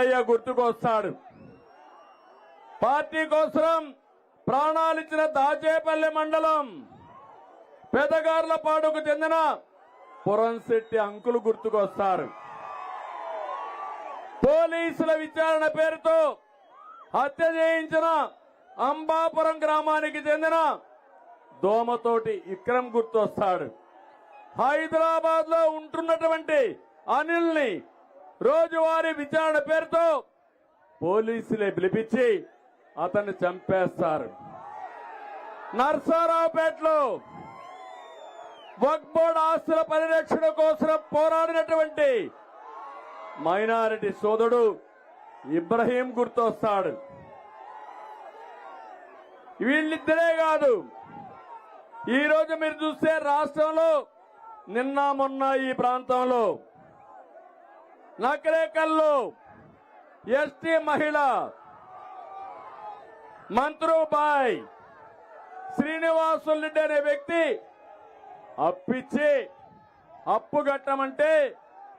Mallayya గుర్తుకొస్తాడు party కోసం ప్రాణాలిచ్చిన దాచేపల్లి మండలం పెదగార్లపాడుకు చెందిన పురంశెట్టి అంకులు గుర్తుకొస్తారు పోలీసుల విచారణ పేరుతో హత్య చేయించిన అంబాపురం గ్రామానికి చెందిన దోమతోటి విక్రమ్ గుర్తొస్తాడు. హైదరాబాద్లో ఉంటున్నటువంటి అనిల్ని రోజువారీ విచారణ పేరుతో పోలీసులే పిలిపించి అతన్ని చంపేస్తారు. నర్సారావుపేటలో వక్ బోర్డ్ ఆస్తుల పరిరక్షణ కోసం పోరాడినటువంటి మైనారిటీ సోదరుడు ఇబ్రహీం గుర్తొస్తాడు. వీళ్ళిద్దరే కాదు ఈ రోజు మీరు చూస్తే రాష్ట్రంలో నిన్న మొన్న ఈ ప్రాంతంలో నకరేకల్లో ఎస్టీ మహిళ. మంత్రుబాయ్. శ్రీనివాసులు రెడ్డి అనే వ్యక్తి అప్పిచ్చి అప్పు కట్టమంటే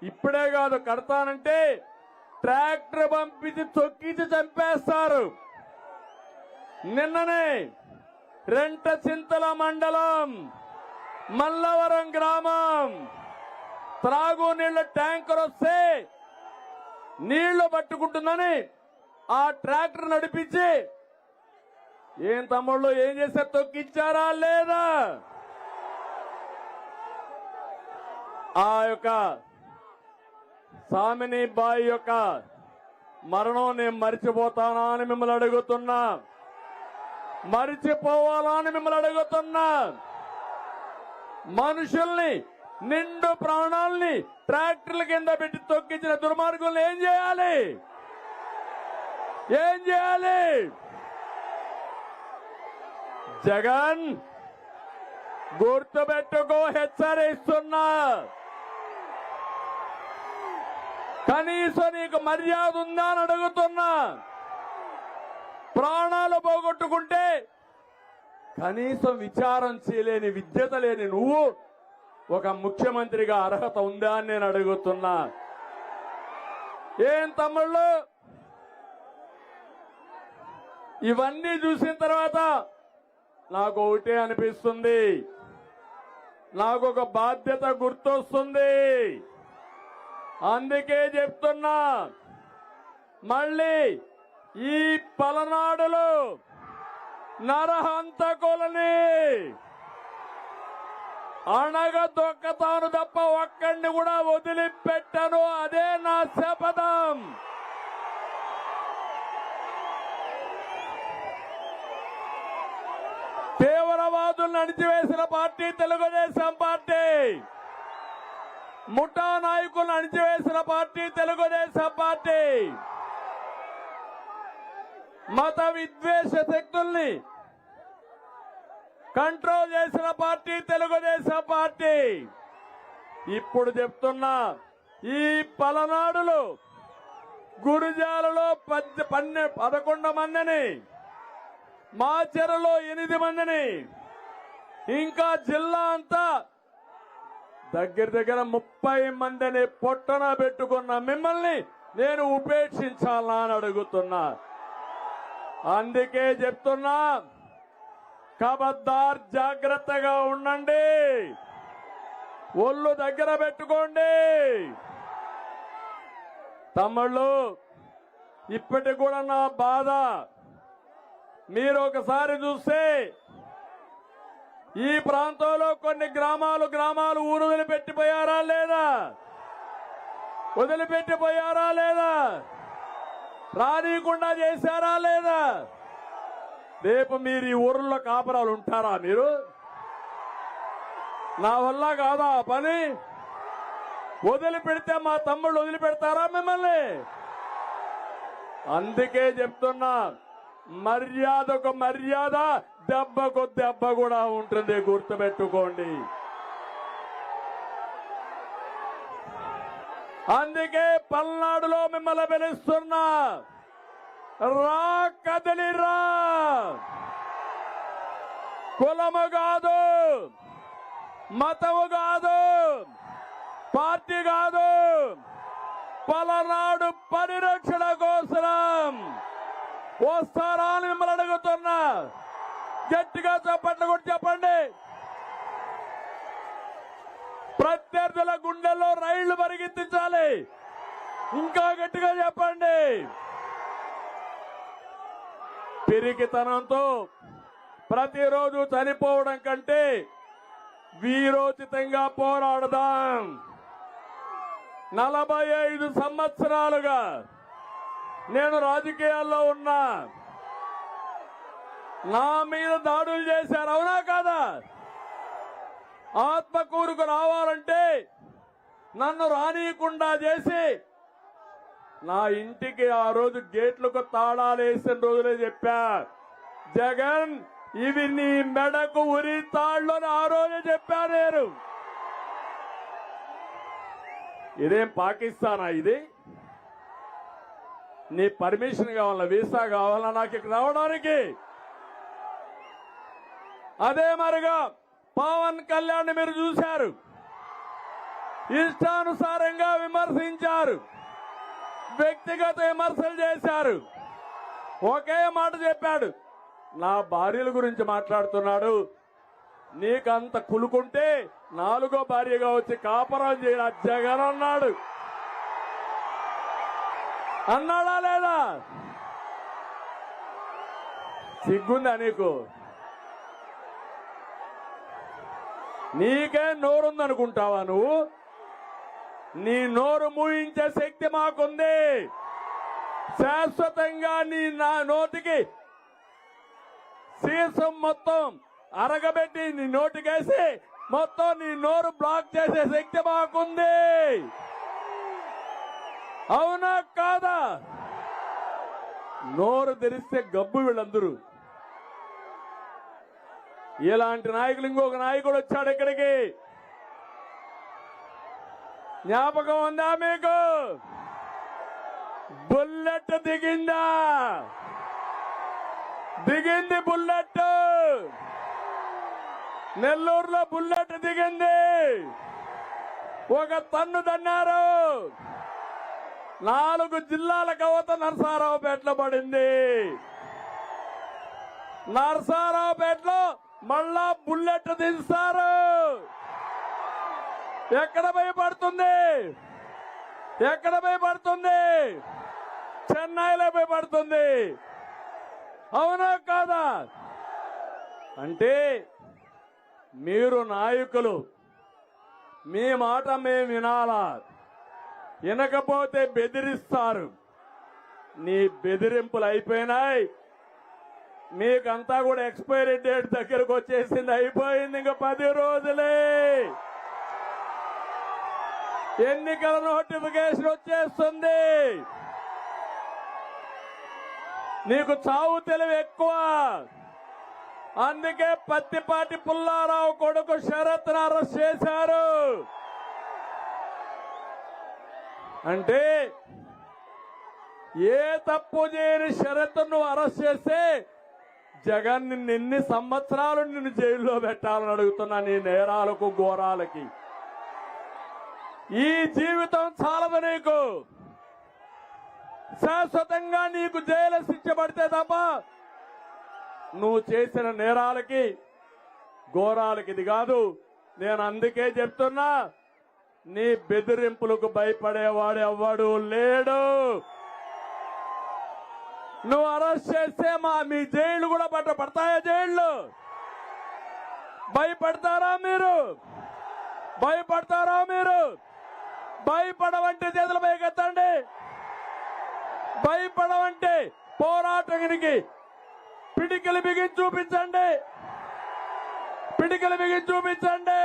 ఇప్పుడే కాదు కడతానంటే ట్రాక్టర్ పంపించి తొక్కించి చంపేస్తారు. నిన్ననే రెంట చింతల మండలం మల్లవరం గ్రామం త్రాగునీళ్ళ ట్యాంకర్ వస్తే నీళ్ళు పట్టుకుంటుందని ఆ ట్రాక్టర్ నడిపించి ఏం తమ్ముళ్ళు ఏం చేశారు? తొక్కిచ్చారా లేదా? ఆ యొక్క సామిని బాయి యొక్క మరణం నేను మరిచిపోతానా అని మిమ్మల్ని అడుగుతున్నా. మరిచిపోవాలా అని మిమ్మల్ని అడుగుతున్నా. మనుషుల్ని నిండు ప్రాణాల్ని ట్రాక్టర్ల కింద పెట్టి తొక్కించిన దుర్మార్గులను ఏం చేయాలి? ఏం చేయాలి? జగన్ గుర్తుపెట్టుకో హెచ్చరిస్తున్నా. కనీసం నీకు మర్యాద ఉందా అని అడుగుతున్నా. ప్రాణాలు పోగొట్టుకుంటే కనీసం విచారం చేయలేని విద్యత లేని నువ్వు ఒక ముఖ్యమంత్రిగా అర్హత ఉందా అని నేను అడుగుతున్నా. ఏం తమ్ముళ్ళు? ఇవన్నీ చూసిన తర్వాత నాకు ఒకటే అనిపిస్తుంది. నాకు ఒక బాధ్యత గుర్తొస్తుంది. అందుకే చెప్తున్నా మళ్ళీ ఈ పలనాడులో నరహంతకులని అణగ దొక్కతాను తప్ప ఒక్కడిని కూడా వదిలిపెట్టను. అదే నా శపథం. తీవ్రవాదులను అణిచివేసిన పార్టీ తెలుగుదేశం పార్టీ. ముఠా నాయకులను అణిచివేసిన పార్టీ తెలుగుదేశం పార్టీ. మత విద్వేష శక్తుల్ని కంట్రోల్ చేసిన పార్టీ తెలుగుదేశం పార్టీ. ఇప్పుడు చెప్తున్నా ఈ పలనాడులు గురుజాలలో పద్దె పన్నె పదకొండు మందిని మాచెరలో ఎనిమిది మందిని ఇంకా జిల్లా అంతా దగ్గర దగ్గర ముప్పై మందిని పొట్టన పెట్టుకున్న మిమ్మల్ని నేను ఉపేక్షించాలా అని అడుగుతున్నా. అందుకే చెప్తున్నా కబద్దార్ జాగ్రత్తగా ఉండండి. ఒళ్ళు దగ్గర పెట్టుకోండి. తమ్ముళ్ళు ఇప్పటి కూడా నా బాధ. మీరు ఒకసారి చూస్తే ఈ ప్రాంతంలో కొన్ని గ్రామాలు గ్రామాలు ఊరు వదిలిపెట్టిపోయారా లేదా? వదిలిపెట్టిపోయారా లేదా? రానీయకుండా చేశారా లేదా? రేపు మీరు ఈ ఊర్లో కాపురాలు ఉంటారా మీరు? నా వల్ల కాదా పని? వదిలిపెడితే మా తమ్ముళ్ళు వదిలిపెడతారా మిమ్మల్ని? అందుకే చెప్తున్నా మర్యాదకు మర్యాద దెబ్బకు దెబ్బ కూడా ఉంటుంది గుర్తుపెట్టుకోండి. అందుకే పల్నాడులో మిమ్మల్ని పిలుస్తున్నా. రా కదలిరా కులము కాదు మతము కాదు పార్టీ కాదు పలనాడు పరిరక్షణ వస్తారా అని మిమ్మల్ని అడుగుతున్నా. గట్టిగా చెప్పండి కూడా చెప్పండి. ప్రత్యర్థుల గుండెల్లో రైళ్ళు పరిగెత్తించాలి. ఇంకా గట్టిగా చెప్పండి. పిరికితనంతో ప్రతిరోజు చనిపోవడం కంటే వీరోచితంగా పోరాడదాం. నలభై ఐదు సంవత్సరాలుగా నేను రాజకీయాల్లో ఉన్నా. నా మీద దాడులు చేశారు అవునా కాదా? ఆత్మకూరుకు రావాలంటే నన్ను రానియకుండా చేసి నా ఇంటికి ఆ రోజు గేట్లకు తాళాలు వేసిన రోజులే చెప్పా. జగన్ ఇవి నీ మెడకు ఉరి తాళ్ళు అని ఆ రోజే చెప్పా నేను. ఇదేం పాకిస్తానా ఇది? నీ పర్మిషన్ కావాలా? వీసా కావాలా? నాకు ఇక్కడ రావడానికి? అదే మరిగా పవన్ కళ్యాణ్ మీరు చూశారు. ఇష్టానుసారంగా వ్యక్తిగత విమర్శలు చేశారు. ఒకే మాట చెప్పాడు. నా భార్యల గురించి మాట్లాడుతున్నాడు. నీకంత కులుకుంటే నాలుగో భార్యగా వచ్చి కాపరం చేయడం జగన్ అన్నాడు. అన్నాడా లేదా? సిగ్గుందా నీకు? నీకే నోరుందనుకుంటావా నువ్వు? నీ నోరు మూయించే శక్తి మాకుంది. శాశ్వతంగా నీ నా నోటికి సీసం మొత్తం అరగబెట్టి నీ నోటికేసి మొత్తం నీ నోరు బ్లాక్ చేసే శక్తి మాకుంది. అవునా కాదా? నోరు తెరిస్తే గబ్బు వీళ్ళందరూ. ఇలాంటి నాయకులు ఇంకొక నాయకుడు వచ్చాడు ఇక్కడికి. జ్ఞాపకం ఉందా మీకు? బుల్లెట్ దిగిందా? దిగింది బుల్లెట్. నెల్లూరులో బుల్లెట్ దిగింది. ఒక తన్ను తన్నారు. నాలుగు జిల్లాల కవత నరసారావుపేటలో పడింది. నరసారావుపేటలో మళ్ళా బుల్లెట్ దిస్తారు ఎక్కడ భయపడుతుంది? ఎక్కడ భయపడుతుంది? చెన్నైలో భయపడుతుంది. అవునా కాదా? అంటే మీరు నాయకులు మీ మాట మేము వినాలా? వినకపోతే బెదిరిస్తారు. నీ బెదిరింపులు అయిపోయినాయి. మీకంతా కూడా ఎక్స్పైరీ డేట్ దగ్గరకు వచ్చేసింది. అయిపోయింది ఇంకా పది రోజులే. ఎన్నికల నోటిఫికేషన్ వచ్చేస్తుంది. నీకు చావు తెలివి ఎక్కువ. అందుకే పత్తిపాటి పుల్లారావు కొడుకు శరత్ అరెస్ట్ చేశారు. అంటే ఏ తప్పు చేయని షరతును అరెస్ట్ చేస్తే జగన్ నిన్ను ఎన్ని సంవత్సరాలు నిన్ను జైల్లో పెట్టాలని అడుగుతున్నా నీ నేరాలకు ఘోరాలకి. ఈ జీవితం చాలదు నీకు. శాశ్వతంగా నీకు జైలు శిక్షపడితే తప్ప నువ్వు చేసిన నేరాలకి ఘోరాలకి ఇది కాదు. నేను అందుకే చెప్తున్నా నీ బెదిరింపులకు భయపడేవాడు ఎవ్వడు లేడు. నువ్వు అరెస్ట్ చేస్తే మా మీ జైళ్ళు కూడా పట్ట పడతాయా జైళ్ళు? భయపడతారా మీరు? భయపడతారా మీరు? భయపడవంటే చేతులు పైకెత్తండి భయపడవంటే పోరాటానికి పిడికిలు బిగించి చూపించండి. పిడికలు బిగించి చూపించండి.